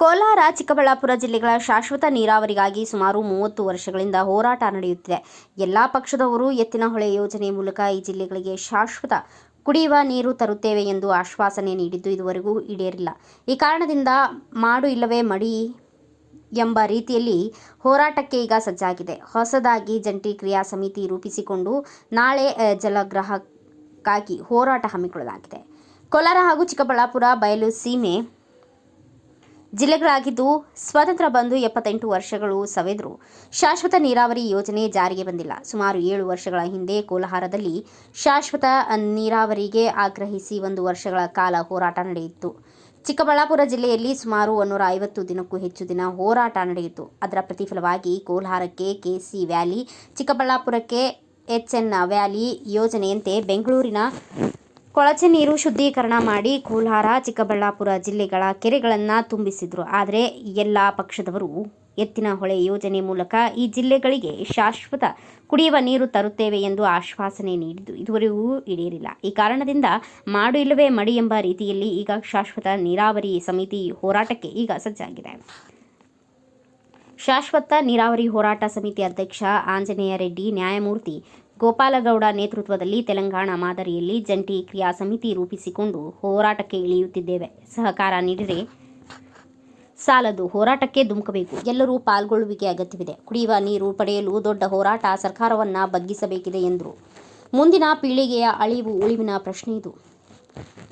ಕೋಲಾರ, ಚಿಕ್ಕಬಳ್ಳಾಪುರ ಜಿಲ್ಲೆಗಳ ಶಾಶ್ವತ ನೀರಾವರಿಗಾಗಿ ಸುಮಾರು ಮೂವತ್ತು ವರ್ಷಗಳಿಂದ ಹೋರಾಟ ನಡೆಯುತ್ತಿದೆ. ಎಲ್ಲಾ ಪಕ್ಷದವರು ಎತ್ತಿನಹೊಳೆ ಯೋಜನೆ ಮೂಲಕ ಈ ಜಿಲ್ಲೆಗಳಿಗೆ ಶಾಶ್ವತ ಕುಡಿಯುವ ನೀರು ತರುತ್ತೇವೆ ಎಂದು ಆಶ್ವಾಸನೆ ನೀಡಿದ್ದು ಇದುವರೆಗೂ ಈಡೇರಿಲ್ಲ. ಈ ಕಾರಣದಿಂದ ಮಾಡು ಇಲ್ಲವೇ ಮಡಿ ಎಂಬ ರೀತಿಯಲ್ಲಿ ಹೋರಾಟಕ್ಕೆ ಈಗ ಸಜ್ಜಾಗಿದೆ. ಹೊಸದಾಗಿ ಜಂಟಿ ಕ್ರಿಯಾ ಸಮಿತಿ ರೂಪಿಸಿಕೊಂಡು ನಾಳೆ ಜಲಗ್ರಹಕ್ಕಾಗಿ ಹೋರಾಟ ಹಮ್ಮಿಕೊಳ್ಳಲಾಗಿದೆ. ಕೋಲಾರ ಹಾಗೂ ಚಿಕ್ಕಬಳ್ಳಾಪುರ, ಬಯಲು ಸೀಮೆ ಜಿಲ್ಲೆಗಳಾಗಿದ್ದು ಸ್ವಾತಂತ್ರ್ಯ ಬಂದು ಎಪ್ಪತ್ತೆಂಟು ವರ್ಷಗಳು ಸವೆದರೂ. ಶಾಶ್ವತ ನೀರಾವರಿ ಯೋಜನೆ ಜಾರಿಗೆ ಬಂದಿಲ್ಲ. ಸುಮಾರು ಏಳು ವರ್ಷಗಳ ಹಿಂದೆ ಕೋಲಾರದಲ್ಲಿ ಶಾಶ್ವತ ನೀರಾವರಿಗೆ ಆಗ್ರಹಿಸಿ ಒಂದು ವರ್ಷಗಳ ಕಾಲ ಹೋರಾಟ ನಡೆಯಿತು. ಚಿಕ್ಕಬಳ್ಳಾಪುರ ಜಿಲ್ಲೆಯಲ್ಲಿ ಸುಮಾರು ಒನ್ನೂರ ಐವತ್ತು ದಿನಕ್ಕೂ ಹೆಚ್ಚು ದಿನ ಹೋರಾಟ ನಡೆಯಿತು. ಅದರ ಪ್ರತಿಫಲವಾಗಿ ಕೋಲಾರಕ್ಕೆ ಕೆಸಿ ವ್ಯಾಲಿ, ಚಿಕ್ಕಬಳ್ಳಾಪುರಕ್ಕೆ ಎಚ್ಎನ್ ವ್ಯಾಲಿ ಯೋಜನೆಯಂತೆ ಬೆಂಗಳೂರಿನ ಕೊಳಚೆ ನೀರು ಶುದ್ಧೀಕರಣ ಮಾಡಿ ಕೋಲಾರ, ಚಿಕ್ಕಬಳ್ಳಾಪುರ ಜಿಲ್ಲೆಗಳ ಕೆರೆಗಳನ್ನು ತುಂಬಿಸಿದ್ರು. ಆದರೆ ಎಲ್ಲ ಪಕ್ಷದವರು ಎತ್ತಿನ ಹೊಳೆ ಯೋಜನೆ ಮೂಲಕ ಈ ಜಿಲ್ಲೆಗಳಿಗೆ ಶಾಶ್ವತ ಕುಡಿಯುವ ನೀರು ತರುತ್ತೇವೆ ಎಂದು ಆಶ್ವಾಸನೆ ನೀಡಿದ್ದು ಇದುವರೆಗೂ ಈಡೇರಿಲ್ಲ. ಈ ಕಾರಣದಿಂದ ಮಾಡು ಇಲ್ಲವೇ ಮಡಿ ಎಂಬ ರೀತಿಯಲ್ಲಿ ಈಗ ಶಾಶ್ವತ ನೀರಾವರಿ ಸಮಿತಿ ಹೋರಾಟಕ್ಕೆ ಈಗ ಸಜ್ಜಾಗಿದೆ. ಶಾಶ್ವತ ನೀರಾವರಿ ಹೋರಾಟ ಸಮಿತಿ ಅಧ್ಯಕ್ಷ ಆಂಜನೇಯ ರೆಡ್ಡಿ, ನ್ಯಾಯಮೂರ್ತಿ ಗೋಪಾಲಗೌಡ ನೇತೃತ್ವದಲ್ಲಿ ತೆಲಂಗಾಣ ಮಾದರಿಯಲ್ಲಿ ಜಂಟಿ ಕ್ರಿಯಾ ಸಮಿತಿ ರೂಪಿಸಿಕೊಂಡು ಹೋರಾಟಕ್ಕೆ ಇಳಿಯುತ್ತಿದ್ದೇವೆ. ಸಹಕಾರ ನೀಡಿದರೆ ಸಾಲದು ಹೋರಾಟಕ್ಕೆ ಧುಮುಕಬೇಕು. ಎಲ್ಲರೂ ಪಾಲ್ಗೊಳ್ಳುವಿಕೆ ಅಗತ್ಯವಿದೆ. ಕುಡಿಯುವ ನೀರು ಪಡೆಯಲು ದೊಡ್ಡ ಹೋರಾಟ ಸರ್ಕಾರವನ್ನು ಬಗ್ಗಿಸಬೇಕಿದೆ ಎಂದರು. ಮುಂದಿನ ಪೀಳಿಗೆಯ ಅಳಿವು ಉಳಿವಿನ ಪ್ರಶ್ನೆ ಇದು.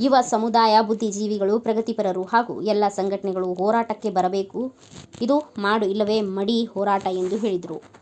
ಯುವ ಸಮುದಾಯ ಬುದ್ಧಿಜೀವಿಗಳು, ಪ್ರಗತಿಪರರು ಹಾಗೂ ಎಲ್ಲ ಸಂಘಟನೆಗಳು ಹೋರಾಟಕ್ಕೆ ಬರಬೇಕು. ಇದು ಮಾಡು ಇಲ್ಲವೇ ಮಡಿ ಹೋರಾಟ ಎಂದು ಹೇಳಿದರು.